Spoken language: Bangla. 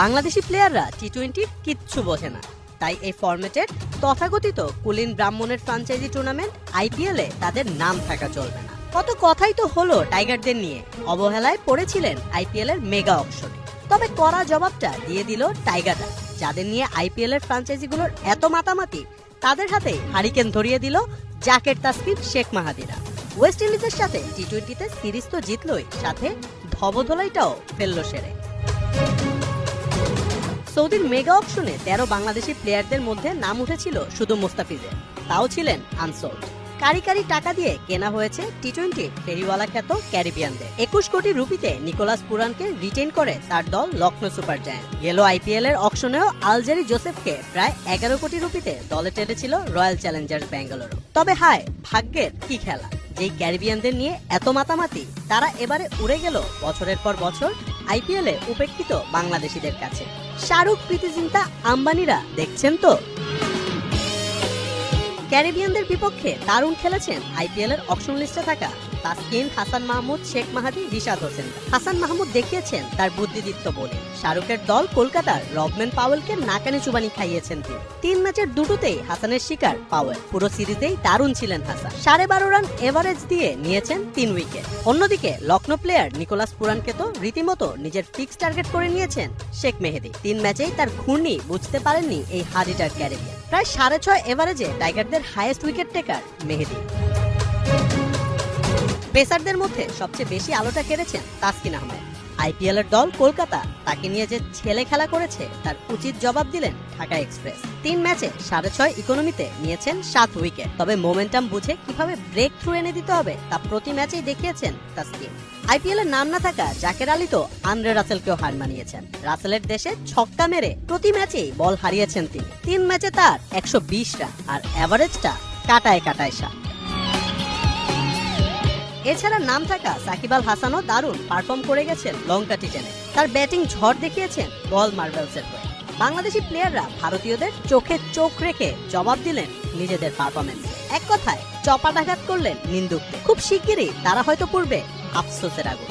বাংলাদেশি প্লেয়াররা টি টোয়েন্টির কিচ্ছু বোঝে না। তাই এই ফরম্যাটের তথাকথিত কুলিন ব্রাহ্মণের ফ্রাঞ্চাইজি টুর্নামেন্ট আইপিএলে তাদের নাম থাকা চলবে না। কত কথাই তো হলো টাইগারদের নিয়ে। অবহেলায় পড়েছিলেন আইপিএল এর মেগা অপশনে তবে কড়া জবাবটা দিয়ে দিল টাইগাররা। যাদের নিয়ে আইপিএল এর ফ্রাঞ্চাইজিগুলোর এত মাতামাতি, তাদের হাতে হারিকেন ধরিয়ে দিল জাকের তাসকিন শেখ মাহাদিরা। ওয়েস্ট ইন্ডিজের সাথে টি টোয়েন্টিতে সিরিজ তো জিতলই, সাথে ধবধলাইটাও ফেলল সেরে। সৌদির মেগা অপশনে তেরো বাংলাদেশি প্লেয়ারদের মধ্যে নাম উঠেছিল শুধু মুস্তাফিজের। তাও ছিলেন আনসোল্ড। কারি কারি টাকা দিয়ে কেনা হয়েছে টি টোয়েন্টি ফেরিওয়ালা খ্যাত ক্যারিবিয়ানদের। একুশ কোটি রুপিতে নিকোলাস পুরানকে রিটেন করে তার দল লখনৌ সুপার জায়ান্ট। গেল আইপিএল এর অকশনেও আলজেরি জোসেফকে প্রায় এগারো কোটি রুপিতে দলে টেনেছিল রয়্যাল চ্যালেঞ্জার্স ব্যাঙ্গালোর। তবে হায়, ভাগ্যের কি খেলা? যেই ক্যারিবিয়ানদের নিয়ে এত মাতামাতি, তারা এবারে উড়ে গেল বছরের পর বছর আইপিএলে উপেক্ষিত বাংলাদেশিদের কাছে। শাহরুখ, প্রীতিজিন্তা, আম্বানিরা দেখছেন তো? ক্যারিবিয়ানদের বিপক্ষে দারুণ খেলেছেন আইপিএলের অপশন লিস্টে থাকা তাসকিন, হাসান মাহমুদ, শেখ মাহাদি, রিশাদ হোসেন। হাসান মাহমুদ দেখিয়েছেন তার বুদ্ধিদীপ্ত বলে। শাহরুখের দল কলকাতার রবম্যান পাওয়েলকে নাকানি চুবানি খাইয়েছেন তিনি। তিন ম্যাচের দুটোতেই হাসানের শিকার পাওয়েল। পুরো সিরিজেই দারুণ ছিলেন হাসান। সাড়ে বারো রান এভারেজ দিয়ে নিয়েছেন তিন উইকেট। অন্যদিকে লখনৌ প্লেয়ার নিকোলাস পুরানকে তো রীতিমতো নিজের ফিক্স টার্গেট করে নিয়েছেন শেখ মেহেদি। তিন ম্যাচেই তার ঘূর্ণি বুঝতে পারেননি এই হারিটার ক্যারিবিয়ান প্রায় সাড়ে ছয় এভারেজে টাইগারদের হাইয়েস্ট উইকেট টেকার মেহেদি। পেসারদের মধ্যে সবচেয়ে বেশি আলোটা কেড়েছেন তাসকিন আহমেদ। আইপিএল এর দল কলকাতা তাকে নিয়ে যে ছেলে খেলা করেছে, তার উচিত জবাব দিলেন ঢাকা এক্সপ্রেস। তিন ম্যাচে সাড়ে ছয় ইকোনমিতে নিয়েছেন সাত উইকেট। তবে মোমেন্টাম বুঝে কীভাবে ব্রেক থ্রু এনে দিতে হবে তা প্রতি ম্যাচেই দেখিয়েছেন তাসকিন। আইপিএল এর নাম না থাকা জাকের আলী তো আন্দ্রে রাসেলকেও হার মানিয়েছেন। রাসেলের দেশে ছক্কা মেরে প্রতি ম্যাচেই বল হারিয়েছেন তিনি। তিন ম্যাচে তার একশো বিশ রান আর অ্যাভারেজটা কাটায় কাটায় সাত। এছাড়া নাম থাকা সাকিব আল হাসানও দারুণ পারফর্ম করে গেছেন লঙ্কা টিটেনে। তার ব্যাটিং ঝড় দেখিয়েছেন বল মার্বেলসের হয়ে। বাংলাদেশি প্লেয়াররা ভারতীয়দের চোখে চোখ রেখে জবাব দিলেন নিজেদের পারফরমেন্স এক কথায় চপাটাঘাত করলেন নিন্দুককে। খুব শিগগিরই তারা হয়তো পূর্বে আফসোসের আগুন।